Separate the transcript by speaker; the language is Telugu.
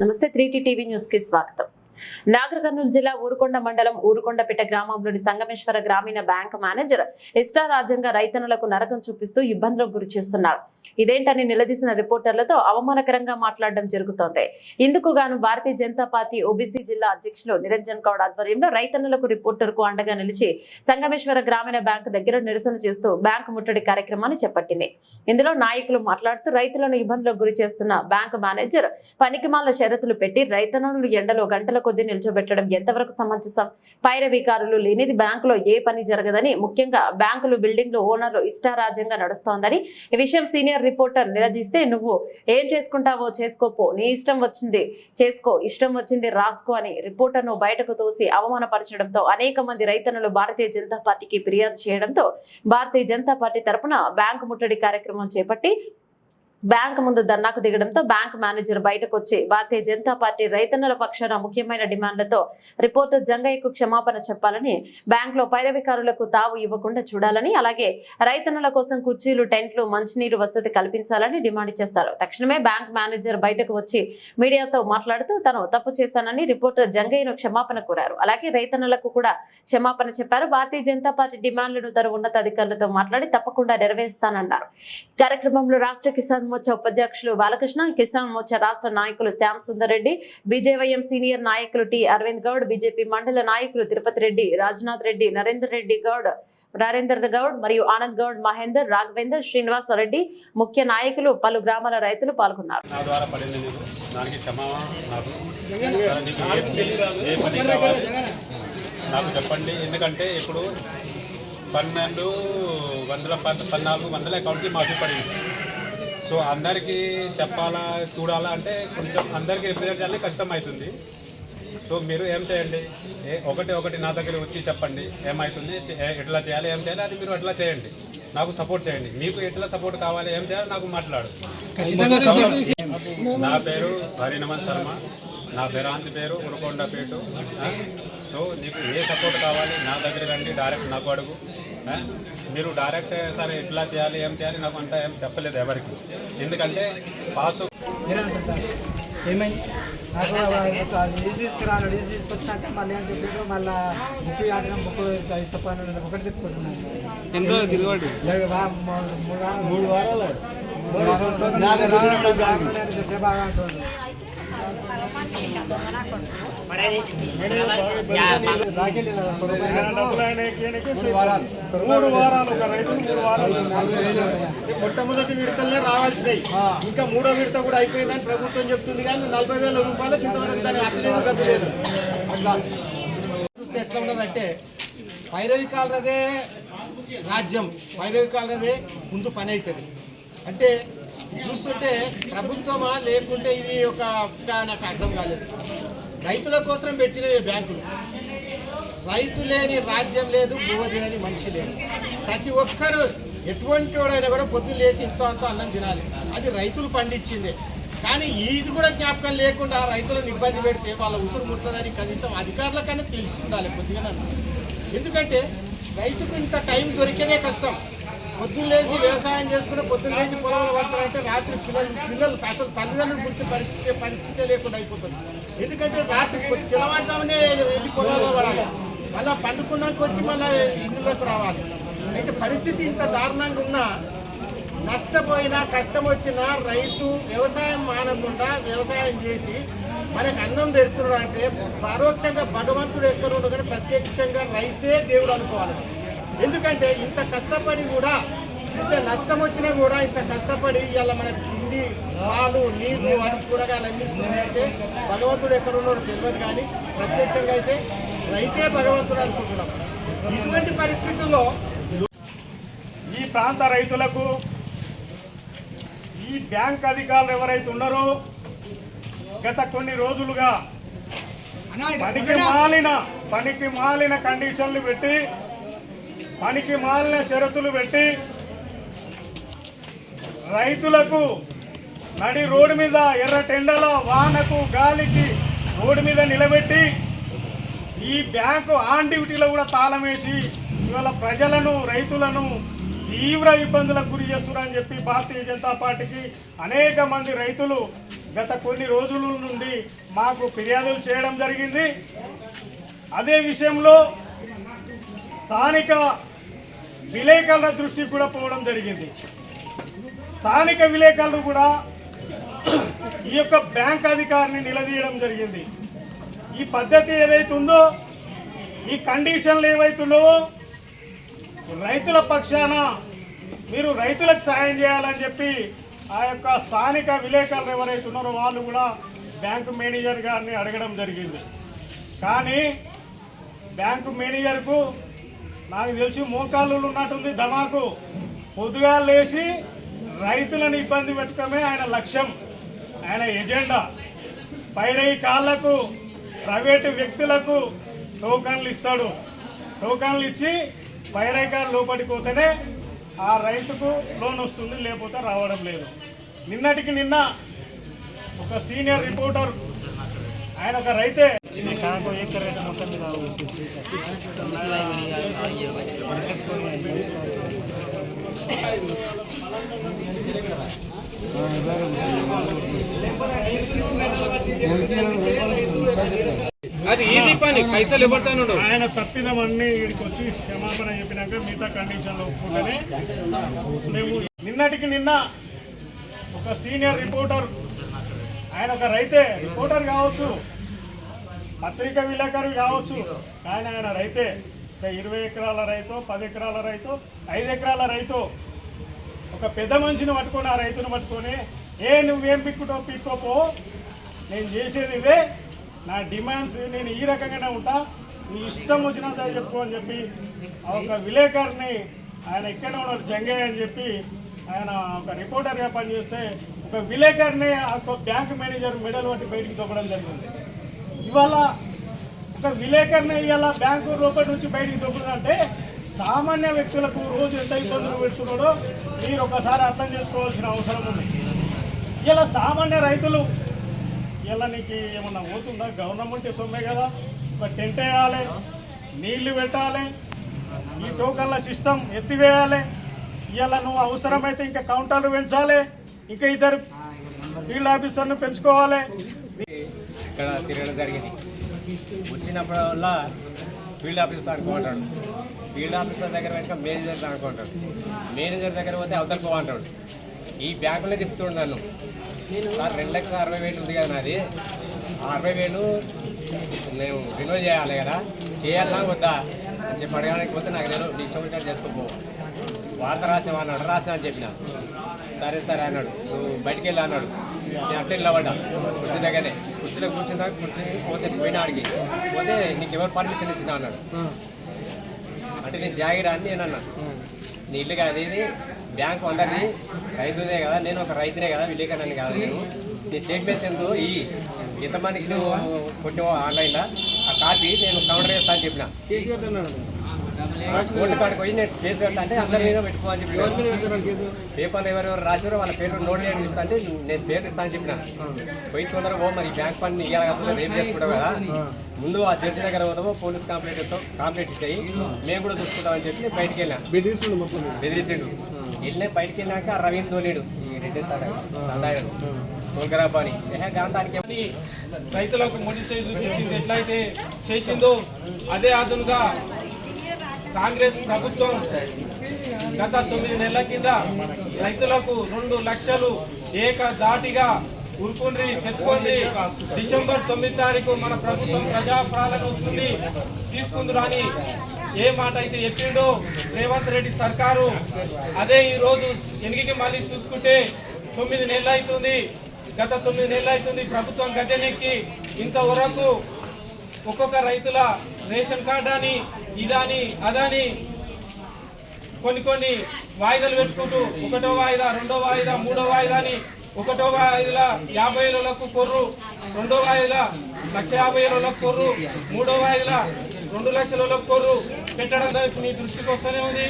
Speaker 1: నమస్తే త్రీ టీవీ న్యూస్ కి స్వాగతం నాగర్ కర్నూలు జిల్లా ఊరుకొండ మండలం ఊరుకొండపేట గ్రామంలోని సంగమేశ్వర గ్రామీణ బ్యాంక్ మేనేజర్ ఇష్టారాజ్యంగా రైతన్నులకు నరకం చూపిస్తూ ఇబ్బందులకు గురి చేస్తున్నారు. ఇదేంటని నిలదీసిన రిపోర్టర్లతో అవమానకరంగా మాట్లాడడం జరుగుతోంది. ఇందుకు గాను భారతీయ జనతా పార్టీ ఓబీసీ జిల్లా అధ్యక్షులు నిరంజన్ గౌడ్ ఆధ్వర్యంలో రైతన్నలకు రిపోర్టర్కు అండగా నిలిచి సంగమేశ్వర గ్రామీణ బ్యాంక్ దగ్గర నిరసన చేస్తూ బ్యాంకు ముట్టడి కార్యక్రమాన్ని చేపట్టింది. ఇందులో నాయకులు మాట్లాడుతూ రైతులను ఇబ్బందులకు గురి చేస్తున్న బ్యాంకు మేనేజర్ పనికిమాల షరతులు పెట్టి రైతన్నులు ఎండలో గంటలకు కొద్దీ నిల్చోబెట్టడం ఎంతవరకు సమంజసం? పైరవీకారులు లేనిది బ్యాంకులో ఏ పని జరగదని ముఖ్యంగా బ్యాంకులు బిల్డింగ్లు ఓనర్లు ఇష్టారాజ్యంగా నడుస్తోందని ఈ విషయం సీనియర్ రిపోర్టర్ నిలదీస్తే నువ్వు ఏం చేసుకుంటావో చేసుకోపో నీ ఇష్టం వచ్చింది చేసుకో ఇష్టం వచ్చింది రాసుకో అని రిపోర్టర్ను బయటకు తోసి అవమానపరచడంతో అనేక మంది రైతన్నులు భారతీయ జనతా పార్టీకి ఫిర్యాదు చేయడంతో భారతీయ జనతా పార్టీ తరపున బ్యాంకు ముట్టడి కార్యక్రమం చేపట్టి బ్యాంక్ ముందు ధర్నాకు దిగడంతో బ్యాంక్ మేనేజర్ బయటకు వచ్చి భారతీయ జనతా పార్టీ రైతన్నుల పక్షాన ముఖ్యమైన డిమాండ్లతో రిపోర్టర్ జంగయ్యకు క్షమాపణ చెప్పాలని బ్యాంక్లో పైరవికారులకు తావు ఇవ్వకుండా చూడాలని అలాగే రైతన్నుల కోసం కుర్చీలు టెంట్లు మంచినీరు వసతి కల్పించాలని డిమాండ్ చేశారు. తక్షణమే బ్యాంక్ మేనేజర్ బయటకు వచ్చి మీడియాతో మాట్లాడుతూ తను తప్పు చేశానని రిపోర్టర్ జంగయ్యను క్షమాపణ కోరారు. అలాగే రైతన్నులకు కూడా క్షమాపణ చెప్పారు. భారతీయ జనతా పార్టీ డిమాండ్లను తన ఉన్నతాధికారులతో మాట్లాడి తప్పకుండా నెరవేరుస్తానన్నారు. కార్యక్రమంలో రాష్ట్ర కిసాన్ మోర్చా ఉపాధ్యక్షులు బాలకృష్ణ కిసాన్ మోర్చా రాష్ట్ర నాయకులు శ్యామ్ సుందర్ రెడ్డి బీజేవైఎం సీనియర్ నాయకులు టి అరవింద్ గౌడ్ బీజేపీ మండల నాయకులు తిరుపతి రెడ్డి రాజ్నాథ్ రెడ్డి నరేందర్ రెడ్డి గౌడ్ నరేందర్ గౌడ్ మరియు ఆనంద్ గౌడ్ మహేందర్ రాఘవేందర్ శ్రీనివాస్ రెడ్డి ముఖ్య నాయకులు పలు గ్రామాల రైతులు పాల్గొన్నారు.
Speaker 2: నాకు. నాకు. చెప్పండి. ఎందుకంటే ఇప్పుడు పన్నెండు వందల పద్ పద్నాలుగు వందల అకౌంట్కి మాఫీ పడింది. సో అందరికీ చెప్పాలా చూడాలా అంటే కొంచెం అందరికీ రిప్రజెంట్ చేయాలి కష్టం అవుతుంది సో మీరు ఏం చేయండి? ఏ ఒకటి ఒకటి నా దగ్గర వచ్చి చెప్పండి. ఏమవుతుంది ఎట్లా చేయాలి? ఏం చేయాలి? అది మీరు అట్లా చేయండి. నాకు సపోర్ట్ చేయండి. మీకు ఎట్లా సపోర్ట్ కావాలి? ఏం చేయాలి? నాకు మాట్లాడు. నా పేరు హరినమన్ శర్మ. నా బెరాంతి పేరు ఉరకొండపేట. ఆ? సో నీకు ఏ సపోర్ట్ కావాలి? నా దగ్గర రండి. డైరెక్ట్ నాకు అడుగు? మీరు డైరెక్ట్ సరే ఎట్లా చేయాలి ఏం చేయాలి నాకు అంతా ఏం చెప్పలేదు ఎవరికి. ఎందుకంటే పాస్
Speaker 3: ఏమైంది? నాకు డీసీ తీసుకురాను డీసీ తీసుకొచ్చినాక మళ్ళీ ఏం చెప్పిండ్రు మళ్ళీ బుక్ ఆడినాం బుక్ ఇష్టపడిన ఒకటి తిప్పుకుంటున్నాను
Speaker 4: ఎన్ని రోజులు తిరగడు
Speaker 3: మూడు వారాలు. మూడు వారాలు? బాగా అంటుండ్రు రాకెళ్ళి మూడు వారాలు
Speaker 5: ఒక రైతు మూడు వారాలు
Speaker 6: మొట్టమొదటి విడతలనే రావాల్సినాయి ఇంకా మూడో విడత కూడా అయిపోయిందని ప్రభుత్వం చెప్తుంది కానీ నలభై వేల రూపాయలు ఇంతవరకు దాని అట్లేదు గతి లేదు. అట్లా చూస్తే ఎట్లా ఉన్నదంటే పైరవికాలదే రాజ్యం పైరవికాలదే ముందు పని అవుతుంది. అంటే చూస్తుంటే ప్రభుత్వమా లేకుంటే ఇది ఒక నాకు అర్థం కాలేదు. రైతుల కోసం పెట్టినవి బ్యాంకులు. రైతు లేని రాజ్యం లేదు భూమ మనిషి లేదు. ప్రతి ఒక్కరు ఎటువంటి వాడైనా కూడా పొద్దున్న లేచి ఇంత అంత అన్నం తినాలి. అది రైతులు పండించిందే. కానీ ఇది కూడా జ్ఞాపకం లేకుండా రైతులను ఇబ్బంది పెడితే వాళ్ళ ఉసురు ముట్టదని కనీసం అధికారులకన్నా తెలిసి ఉండాలి కొద్దిగా ఎందుకంటే రైతుకు ఇంత టైం దొరికేదే కష్టం. పొద్దున్న లేచి వ్యవసాయం చేసుకుని పొద్దున్న లేచి పొలంలో పడతారంటే రాత్రి పిల్లలు పిల్లలు అసలు తల్లిదండ్రులు గుర్తు పరిస్థితి పరిస్థితే లేకుండా అయిపోతుంది. ఎందుకంటే రాత్రి చిలవాడతామనే వెళ్ళి పొలంలో పడాలి. మళ్ళీ పండుకున్నాక వచ్చి మళ్ళీ ఇంట్లోకి రావాలి. అయితే పరిస్థితి ఇంత దారుణంగా ఉన్నా నష్టపోయినా కష్టం వచ్చినా రైతు వ్యవసాయం మానకుండా వ్యవసాయం చేసి మనకు అన్నం పెడుతున్నాడు అంటే పరోక్షంగా భగవంతుడు ఎక్కడ ఉండదు కానీ ప్రత్యక్షంగా రైతే దేవుడు అనుకోవాలి. ఎందుకంటే ఇంత కష్టపడి కూడా ఇంత నష్టం వచ్చినా కూడా ఇంత కష్టపడి ఇవాళ మనకు తిండి పాలు నీళ్ళు అన్ని కూరగాయలు అన్ని ఇస్తున్నాయంటే భగవంతుడు ఎక్కడ ఉన్నాడో తెలియదు కానీ ప్రత్యక్షంగా అయితే రైతే భగవంతుడు అనుకుంటున్నాం. ఇటువంటి పరిస్థితుల్లో
Speaker 5: ఈ ప్రాంత రైతులకు ఈ బ్యాంక్ అధికారులు ఎవరైతే ఉన్నారో గత కొన్ని రోజులుగా పనికి మాలిన పనికి మాలిన కండిషన్లు పెట్టి పనికి మాలిన షరతులు పెట్టి రైతులకు నడి రోడ్డు మీద ఎర్ర టెండల వానకు గాలికి రోడ్డు మీద నిలబెట్టి ఈ బ్యాంకు ఆన్ డ్యూటీలో కూడా తాళం వేసి ఇవాళ ప్రజలను రైతులను తీవ్ర ఇబ్బందులకు గురి చేస్తున్నారని చెప్పి భారతీయ జనతా పార్టీకి అనేక మంది రైతులు గత కొన్ని రోజుల నుండి మాకు ఫిర్యాదులు చేయడం జరిగింది. అదే విషయంలో స్థానిక విలేకరుల దృష్టికి కూడా పోవడం జరిగింది. స్థానిక విలేకరులు కూడా ఈ యొక్క బ్యాంక్ అధికారిని నిలదీయడం జరిగింది. ఈ పద్ధతి ఏదైతే ఈ కండిషన్లు ఏవైతున్నావో రైతుల పక్షాన మీరు రైతులకు సాయం చేయాలని చెప్పి ఆ యొక్క స్థానిక విలేకరులు ఎవరైతే ఉన్నారో వాళ్ళు కూడా బ్యాంకు మేనేజర్ గారిని అడగడం జరిగింది. కానీ బ్యాంకు మేనేజర్కు నాకు తెలిసి మోకాళ్ళు ఉన్నట్టుంది ధమాకు. పొద్దుగా లేచి రైతులను ఇబ్బంది పెట్టడమే ఆయన లక్ష్యం ఆయన ఎజెండా. పైరై కాళ్ళకు ప్రైవేటు వ్యక్తులకు టోకన్లు ఇస్తాడు. టోకన్లు ఇచ్చి పైరైకారు లోపలికి పోతేనే ఆ రైతుకు లోన్ వస్తుంది లేకపోతే రావడం లేదు. నిన్నటికి నిన్న ఒక సీనియర్ రిపోర్టర్ ఆయన ఒక రైతే. కాకు ఏకర్ రేటు మొత్తం మీద
Speaker 4: అది ఈజీ పని పైసలు ఇవ్వటాను
Speaker 5: ఆయన తప్పిదమన్నీ వీడికి వచ్చి క్షమాపణ చెప్పినాక మిగతా కండిషన్లు ఒప్పుకుంటేనే మేము నిన్నటికి నిన్న ఒక సీనియర్ రిపోర్టర్ ఆయన ఒక రైతే రిపోర్టర్ కావచ్చు పత్రిక విలేకరు కావచ్చు ఆయన ఆయన రైతే ఒక ఇరవై ఎకరాల రైతు పది ఎకరాల రైతు ఐదు ఎకరాల రైతు ఒక పెద్ద మనిషిని పట్టుకొని ఆ రైతును పట్టుకొని ఏ నువ్వేం పిక్కుటో పిక్కోపో నేను చేసేది ఇదే నా డిమాండ్స్ నేను ఈ రకంగానే ఉంటా నీ ఇష్టం వచ్చినంత చెప్పు అని చెప్పి ఆ ఒక విలేకరిని ఆయన ఎక్కడ ఉన్నారు జంగయ్య అని చెప్పి ఆయన ఒక రిపోర్టర్గా పనిచేస్తే ఒక విలేకరిని ఒక బ్యాంక్ మేనేజర్ మెడల్ పట్టి బయటికి తొక్కడం జరిగింది. ఇవాళ ఒక విలేకరిని ఇవాళ బ్యాంకు రూపాయి నుంచి బయటికి తొక్కుతుందంటే సామాన్య వ్యక్తులకు రోజు ఎంత ఇబ్బందులు పెడుతున్నాడో మీరు ఒకసారి అర్థం చేసుకోవాల్సిన అవసరం ఉంది. ఇలా సామాన్య రైతులు ఇలా నీకు ఏమన్నా పోతుందా గవర్నమెంట్ సొమ్మే కదా. ఒక టెంట్ వేయాలి నీళ్ళు పెట్టాలి ఈ టోకన్ల సిస్టమ్ ఎత్తివేయాలి. ఇలా నువ్వు అవసరమైతే ఇంకా కౌంటర్లు పెంచాలి. ఇంకా ఇద్దరు ఫీల్డ్ ఆఫీసర్ను పెంచుకోవాలి.
Speaker 7: ఇక్కడ తిరగడం జరిగింది. వచ్చినప్పుడల్లా ఫీల్డ్ ఆఫీసర్ అనుకుంటాడు ఫీల్డ్ ఆఫీసర్ దగ్గర వెనక మేనేజర్ అనుకుంటాడు మేనేజర్ దగ్గర పోతే అవతల పోవంటాడు ఈ బ్యాంకులో తిప్పుతుండు నన్ను. సార్ రెండు లక్షల అరవై వేలు ఉంది కదా నాది. అరవై వేలు నేను రినోవ్ చేయాలి కదా. చేయాలన్నా వద్దా? అని చెప్పి అడగడానికి పోతే నాకు నేను ఇష్టం వచ్చినట్టు చేసుకోపో వార్త రాసిన అన్నాడు రాసిన అని చెప్పిన. సరే సరే అన్నాడు. నువ్వు బయటికి వెళ్ళి అన్నాడు. నేను అట్లా నిలబడ్డా. కుర్చీ దగ్గరనే. కుర్చీలో కూర్చున్నా కుర్చీ పోతే పోయిన ఆడికి. పోతే నీకు ఎవరు పర్మిషన్ ఇచ్చిన అన్నాడు. అంటే నేను జాగిరా అని నేను అన్నా. నీ ఇల్లు కాదు ఇది. బ్యాంకు అందరిది. రైతుదే కదా. నేను ఒక రైతునే కదా. విలేకరణని కాదు నేను. నీ స్టేట్మెంట్ ఎంతో ఈ ఎంతమందికి నువ్వు కొట్టావో ఆన్లైన్లో. ఆ కాపీ నేను కౌంటర్ చేస్తా అని చెప్పిన. కోర్టు కాడికి పోయి నేను కేసు పెడతా అంటే అందరి మీద పెట్టుకో అని చెప్పి పేపర్లు ఎవరెవరు రాశారో వాళ్ళ పేర్లు నోట్ చేయడం ఇస్తా అంటే నేను పేర్లు ఇస్తా అని చెప్పిన. పోయి తొందరగా ఓ మరి బ్యాంక్ పని ఇవ్వాలి కాకపోతే రేపు చేసుకుంటావు కదా. ముందు ఆ జడ్జి దగ్గర పోతామో పోలీస్ కంప్లైంట్ ఇస్తాం కంప్లైంట్ ఇస్తాయి మేము కూడా చూసుకుంటామని చెప్పి బయటికి వెళ్ళాను
Speaker 4: బెదిరిస్తుండు మొత్తం.
Speaker 7: బెదిరించిండు. వెళ్ళే బయటికి వెళ్ళాక ఆ రవీని తోలేడు. ఈ రెడ్డి తండాయడు తోలుకరా పని ఏహే గాంధానికి
Speaker 4: అని రైతులకు మొండి సైజు తెచ్చింది ఎట్లయితే చేసిందో అదే అదునుగా కాంగ్రెస్ ప్రభుత్వం గత తొమ్మిది నెలల కింద రైతులకు రెండు లక్షలు ఏక దాటిగా ఉరుకుండ్రి తెచ్చుకోండి డిసెంబర్ తొమ్మిది తారీఖు మన ప్రభుత్వం ప్రజాపాలన వస్తుంది. తీసుకుందురు అని ఏ మాట అయితే చెప్పిండో రేవంత్ రెడ్డి సర్కారు అదే ఈరోజు రోజు ఎనిమిది మళ్ళీ చూసుకుంటే తొమ్మిది నెలలు అవుతుంది. గత తొమ్మిది నెలలు అవుతుంది ప్రభుత్వం గద్దెనెక్కి. ఇంతవరకు ఒక్కొక్క రైతుల రేషన్ కార్డు అని ఇదని అదని కొన్ని కొన్ని వాయిదాలు పెట్టుకుంటూ ఒకటో వాయిదా రెండో వాయిదా మూడో వాయిదా అని ఒకటో వాయిదా యాభై వేలకు కొర్రు రెండో వాయిదా లక్ష యాభై ఏళ్ళకు కొర్రు మూడో వాయిదా రెండు లక్షల కొర్రు పెట్టడం మీ దృష్టికి వస్తూనే ఉంది.